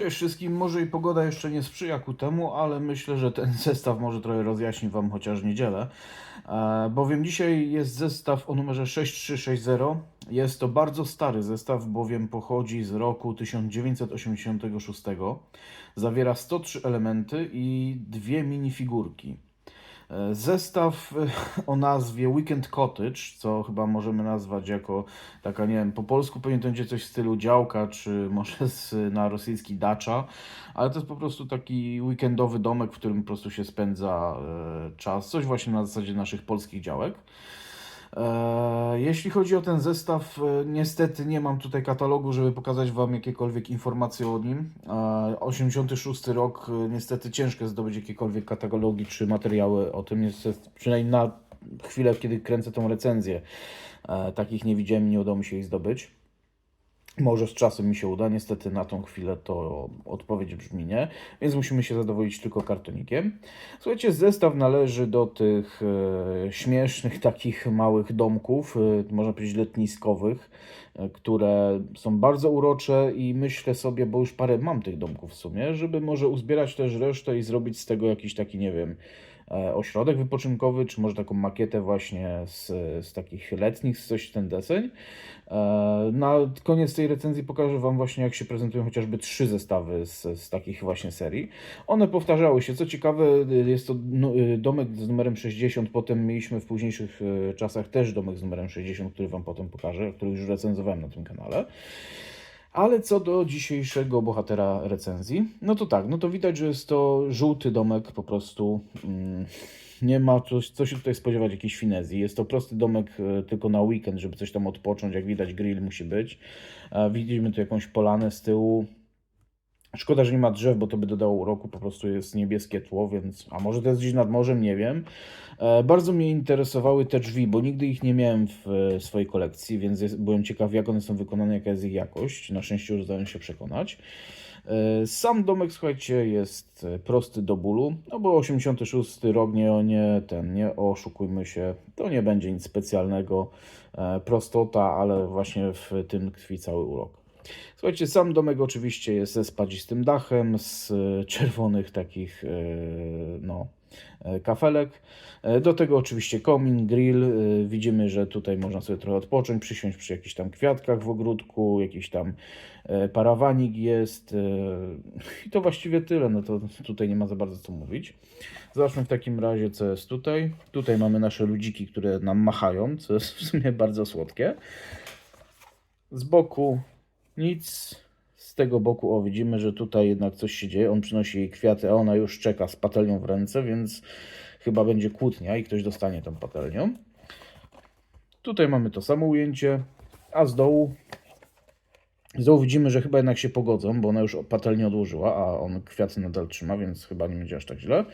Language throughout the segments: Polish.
Cześć wszystkim, może i pogoda jeszcze nie sprzyja ku temu, ale myślę, że ten zestaw może trochę rozjaśni Wam chociaż niedzielę. E, bowiem dzisiaj jest zestaw o numerze 6360. Jest to bardzo stary zestaw, bowiem pochodzi z roku 1986. Zawiera 103 elementy i dwie minifigurki. E, Zestaw e, o nazwie Weekend Cottage, co chyba możemy nazwać jako taka, nie wiem, po polsku pewnie to będzie coś w stylu działka, czy może z, na rosyjski dacza, ale to jest po prostu taki weekendowy domek, w którym po prostu się spędza e, czas, coś właśnie na zasadzie naszych polskich działek. E, Jeśli chodzi o ten zestaw, e, niestety nie mam tutaj katalogu, żeby pokazać Wam jakiekolwiek informacje o nim. E, 86 rok, e, niestety ciężko zdobyć jakiekolwiek katalogi czy materiały o tym, jest, przynajmniej na chwilę, kiedy kręcę tą recenzję. E, Takich nie widziałem i nie udało mi się ich zdobyć. Może z czasem mi się uda, niestety na tą chwilę to odpowiedź brzmi nie, więc musimy się zadowolić tylko kartonikiem. Słuchajcie, zestaw należy do tych e, śmiesznych takich małych domków, e, można powiedzieć letniskowych, które są bardzo urocze i myślę sobie, bo już parę mam tych domków w sumie, żeby może uzbierać też resztę i zrobić z tego jakiś taki, nie wiem, e, ośrodek wypoczynkowy, czy może taką makietę właśnie z, z takich letnich, coś w ten deseń. E, Na koniec tej recenzji pokażę Wam właśnie, jak się prezentują chociażby trzy zestawy z, z takich właśnie serii. One powtarzały się. Co ciekawe, jest to domek z numerem 60. Potem mieliśmy w późniejszych czasach też domek z numerem 60, który Wam potem pokażę, który już recenzowałem na tym kanale. Ale co do dzisiejszego bohatera recenzji, no to tak, no to widać, że jest to żółty domek po prostu. Mm, nie ma co, co się tutaj spodziewać jakiejś finezji. Jest to prosty domek e, tylko na weekend, żeby coś tam odpocząć. Jak widać, grill musi być. E, Widzimy tu jakąś polanę z tyłu. Szkoda, że nie ma drzew, bo to by dodało uroku, po prostu jest niebieskie tło, więc. A może to jest gdzieś nad morzem, nie wiem. E, Bardzo mnie interesowały te drzwi, bo nigdy ich nie miałem w e, swojej kolekcji, więc jest, byłem ciekaw, jak one są wykonane, jaka jest ich jakość. Na szczęście już zdałem się przekonać. E, Sam domek, słuchajcie, jest e, prosty do bólu, no bo 86 rok, nie, nie ten, nie oszukujmy się, to nie będzie nic specjalnego, e, prostota, ale właśnie w tym tkwi cały urok. Słuchajcie, sam domek oczywiście jest ze spadzistym dachem, z czerwonych takich, e, no, e, kafelek. E, Do tego oczywiście komin, grill. Widzimy, że tutaj można sobie trochę odpocząć, przysiąść przy jakichś tam kwiatkach w ogródku, jakiś tam parawanik jest. I to właściwie tyle, no to tutaj nie ma za bardzo co mówić. Zobaczmy w takim razie, co jest tutaj. Tutaj mamy nasze ludziki, które nam machają, co jest w sumie bardzo słodkie. Z boku nic. Z tego boku, o widzimy, że tutaj jednak coś się dzieje. On przynosi jej kwiaty, a ona już czeka z patelnią w ręce, więc chyba będzie kłótnia i ktoś dostanie tą patelnią. Tutaj mamy to samo ujęcie, a z dołu z dołu widzimy, że chyba jednak się pogodzą, bo ona już patelnię odłożyła, a on kwiaty nadal trzyma, więc chyba nie będzie aż tak źle.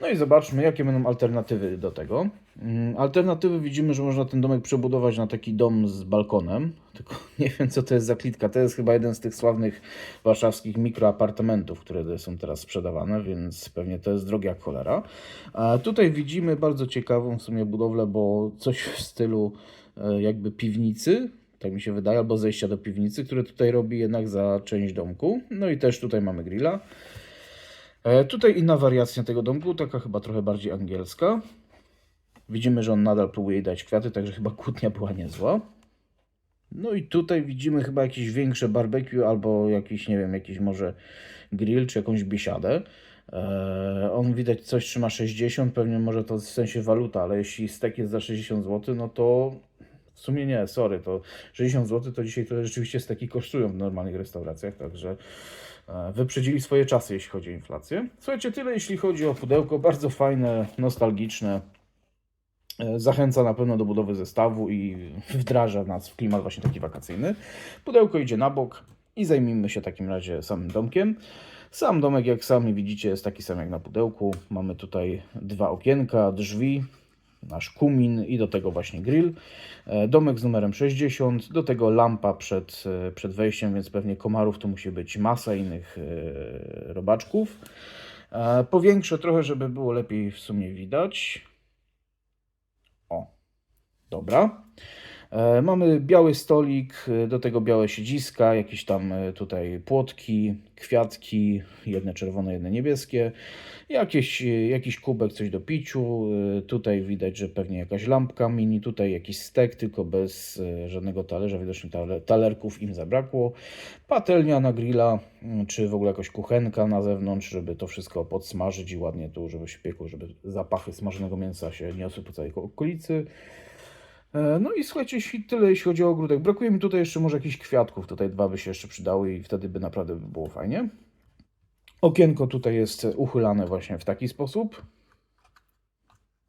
No i zobaczmy, jakie będą alternatywy do tego. Mm, Alternatywy widzimy, że można ten domek przebudować na taki dom z balkonem. Tylko nie wiem, co to jest za klitka. To jest chyba jeden z tych sławnych warszawskich mikroapartamentów, które są teraz sprzedawane, więc pewnie to jest drogie jak cholera. A tutaj widzimy bardzo ciekawą w sumie budowlę, bo coś w stylu e, jakby piwnicy, tak mi się wydaje, albo zejścia do piwnicy, które tutaj robi jednak za część domku. No i też tutaj mamy grilla. E, Tutaj inna wariacja tego domku, taka chyba trochę bardziej angielska. Widzimy, że on nadal próbuje dać kwiaty, także chyba kłótnia była niezła. No i tutaj widzimy chyba jakieś większe barbecue albo jakiś, nie wiem, jakiś może grill czy jakąś biesiadę. E, on widać coś trzyma 60, pewnie może to w sensie waluta, ale jeśli stek jest za 60 zł, no to w sumie nie, sorry, to 60 zł to dzisiaj to rzeczywiście steki kosztują w normalnych restauracjach, także e, wyprzedzili swoje czasy, jeśli chodzi o inflację. Słuchajcie, tyle jeśli chodzi o pudełko, bardzo fajne, nostalgiczne. E, Zachęca na pewno do budowy zestawu i wdraża nas w klimat właśnie taki wakacyjny. Pudełko idzie na bok i zajmijmy się w takim razie samym domkiem. Sam domek, jak sami widzicie, jest taki sam jak na pudełku. Mamy tutaj dwa okienka, drzwi, nasz kumin i do tego właśnie grill. E, Domek z numerem 60, do tego lampa przed, e, przed wejściem, więc pewnie komarów to musi być masa innych e, robaczków. Powiększę trochę, żeby było lepiej w sumie widać. O, dobra. E, Mamy biały stolik, e, do tego białe siedziska, jakieś tam e, tutaj płotki, kwiatki, jedne czerwone, jedne niebieskie, jakieś, jakiś kubek, coś do piciu. Tutaj widać, że pewnie jakaś lampka mini, tutaj jakiś stek, tylko bez żadnego talerza, widocznie tale- talerków im zabrakło. Patelnia na grilla, mm, czy w ogóle jakaś kuchenka na zewnątrz, żeby to wszystko podsmażyć i ładnie tu, żeby się piekło, żeby zapachy smażonego mięsa się niosły po całej okolicy. E, No i słuchajcie, jeśli tyle jeśli chodzi o ogródek. Brakuje mi tutaj jeszcze może jakichś kwiatków. Tutaj dwa by się jeszcze przydały i wtedy by naprawdę by było fajnie. Okienko tutaj jest uchylane właśnie w taki sposób.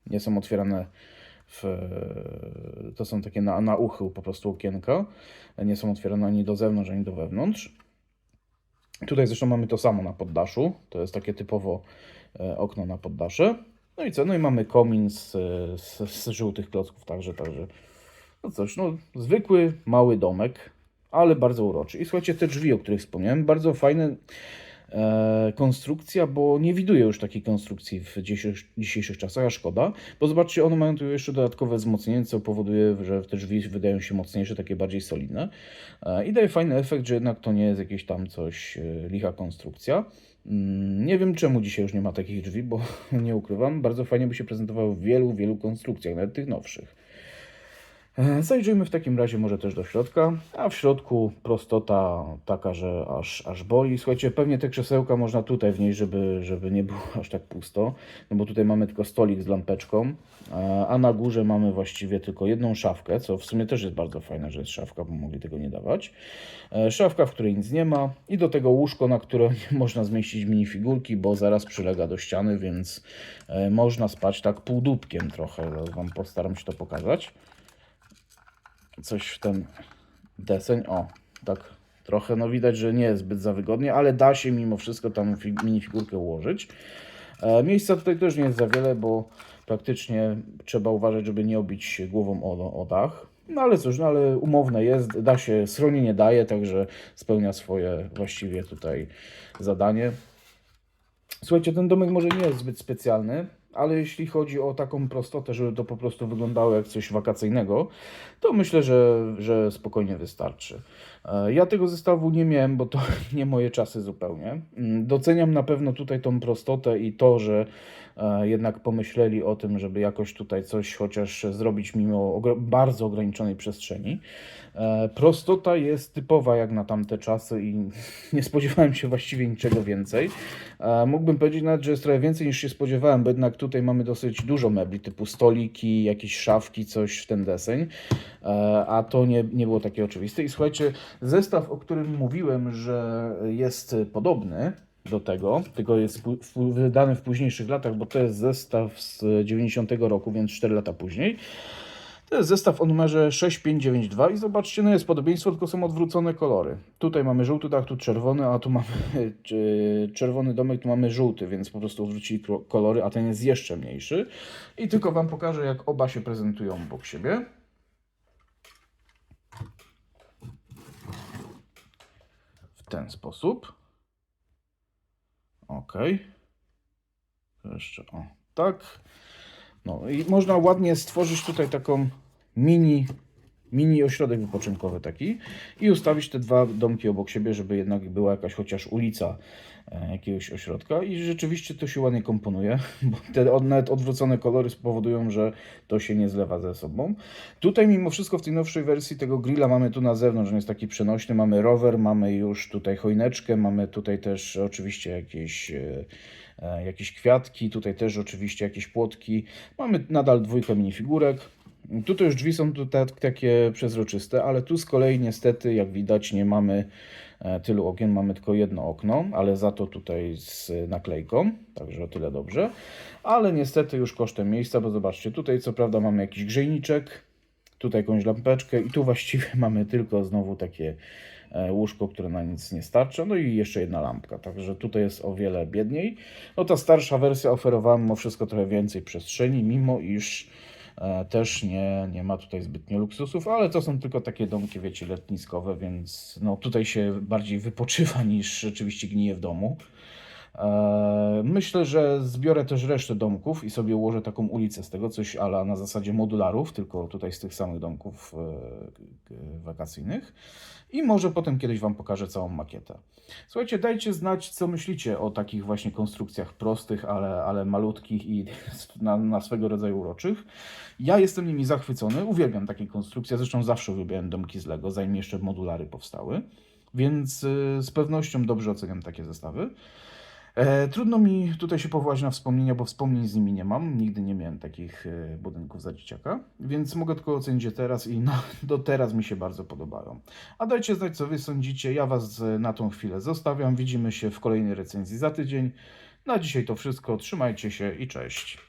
Nie są otwierane w... To są takie na, na uchył po prostu okienka. Nie są otwierane ani do zewnątrz, ani do wewnątrz. Tutaj zresztą mamy to samo na poddaszu. To jest takie typowo e, okno na poddasze. No i co? No i mamy komin z, z, z żółtych klocków także, także. No cóż, no zwykły, mały domek, ale bardzo uroczy. I słuchajcie, te drzwi, o których wspomniałem, bardzo fajne konstrukcja, bo nie widuję już takiej konstrukcji w dzisiejszych, dzisiejszych czasach, a szkoda, bo zobaczcie, one mają tu jeszcze dodatkowe wzmocnienie, co powoduje, że te drzwi wydają się mocniejsze, takie bardziej solidne e, i daje fajny efekt, że jednak to nie jest jakieś tam coś e, licha konstrukcja. Mm, Nie wiem czemu dzisiaj już nie ma takich drzwi, bo nie ukrywam, bardzo fajnie by się prezentowały w wielu, wielu konstrukcjach, nawet tych nowszych. E, Zajrzyjmy w takim razie może też do środka, a w środku prostota taka, że aż, aż boli. Słuchajcie, pewnie te krzesełka można tutaj wnieść, żeby, żeby nie było aż tak pusto, no bo tutaj mamy tylko stolik z lampeczką, e, a na górze mamy właściwie tylko jedną szafkę, co w sumie też jest bardzo fajne, że jest szafka, bo mogli tego nie dawać. E, Szafka, w której nic nie ma i do tego łóżko, na które można zmieścić minifigurki, bo zaraz przylega do ściany, więc można spać tak półdubkiem trochę. Wam postaram się to pokazać coś w ten deseń. O, tak trochę, no widać, że nie jest zbyt za wygodnie, ale da się mimo wszystko tam fi- minifigurkę ułożyć. E, miejsca tutaj też nie jest za wiele, bo praktycznie trzeba uważać, żeby nie obić się głową o, o dach. No ale cóż, no ale umowne jest, da się, schronienie daje, także spełnia swoje właściwie tutaj zadanie. Słuchajcie, ten domek może nie jest zbyt specjalny, ale jeśli chodzi o taką prostotę, żeby to po prostu wyglądało jak coś wakacyjnego, to myślę, że, że spokojnie wystarczy. E, Ja tego zestawu nie miałem, bo to nie moje czasy zupełnie. Mm, Doceniam na pewno tutaj tą prostotę i to, że jednak pomyśleli o tym, żeby jakoś tutaj coś chociaż zrobić mimo bardzo ograniczonej przestrzeni. E, Prostota jest typowa jak na tamte czasy i nie spodziewałem się właściwie niczego więcej. E, Mógłbym powiedzieć nawet, że jest trochę więcej niż się spodziewałem, bo jednak tutaj mamy dosyć dużo mebli, typu stoliki, jakieś szafki, coś w ten deseń, E, a to nie, nie było takie oczywiste. I słuchajcie, zestaw, o którym mówiłem, że jest podobny do tego, tylko jest wydany w późniejszych latach, bo to jest zestaw z 90 roku, więc 4 lata później. To jest zestaw o numerze 6592 i zobaczcie, no jest podobieństwo, tylko są odwrócone kolory. Tutaj mamy żółty dach, tu czerwony, a tu mamy czerwony domek, tu mamy żółty, więc po prostu odwrócili kolory, a ten jest jeszcze mniejszy. I tylko Wam pokażę, jak oba się prezentują obok siebie. W ten sposób. Ok. Jeszcze o, tak. No i można ładnie stworzyć tutaj taką mini, mini ośrodek wypoczynkowy taki i ustawić te dwa domki obok siebie, żeby jednak była jakaś chociaż ulica e, jakiegoś ośrodka i rzeczywiście to się ładnie komponuje, bo te nawet odwrócone kolory spowodują, że to się nie zlewa ze sobą. Tutaj mimo wszystko w tej nowszej wersji tego grilla mamy tu na zewnątrz, on jest taki przenośny, mamy rower, mamy już tutaj choineczkę, mamy tutaj też oczywiście jakieś, e, e, jakieś kwiatki, tutaj też oczywiście jakieś płotki, mamy nadal dwójkę minifigurek. Tutaj już drzwi są tu tak, takie przezroczyste, ale tu z kolei niestety, jak widać, nie mamy e, tylu okien, mamy tylko jedno okno, ale za to tutaj z naklejką, także o tyle dobrze. Ale niestety już kosztem miejsca, bo zobaczcie, tutaj co prawda mamy jakiś grzejniczek, tutaj jakąś lampeczkę i tu właściwie mamy tylko znowu takie e, łóżko, które na nic nie starcza, no i jeszcze jedna lampka, także tutaj jest o wiele biedniej. No ta starsza wersja oferowała mimo wszystko trochę więcej przestrzeni, mimo iż też nie, nie ma tutaj zbytnio luksusów, ale to są tylko takie domki, wiecie, letniskowe, więc no tutaj się bardziej wypoczywa niż rzeczywiście gnije w domu. E, Myślę, że zbiorę też resztę domków i sobie ułożę taką ulicę z tego, coś ala na zasadzie modularów, tylko tutaj z tych samych domków e, wakacyjnych. I może potem kiedyś Wam pokażę całą makietę. Słuchajcie, dajcie znać, co myślicie o takich właśnie konstrukcjach prostych, ale, ale malutkich i na, na swego rodzaju uroczych. Ja jestem nimi zachwycony, uwielbiam takie konstrukcje, zresztą zawsze uwielbiałem domki z Lego, zanim jeszcze modulary powstały, więc y, z pewnością dobrze oceniam takie zestawy. E, trudno mi tutaj się powołać na wspomnienia, bo wspomnień z nimi nie mam. Nigdy nie miałem takich e, budynków za dzieciaka, więc mogę tylko ocenić je teraz i no, do teraz mi się bardzo podobają. A dajcie znać, co wy sądzicie. Ja was e, na tą chwilę zostawiam. Widzimy się w kolejnej recenzji za tydzień. Na dzisiaj to wszystko. Trzymajcie się i cześć.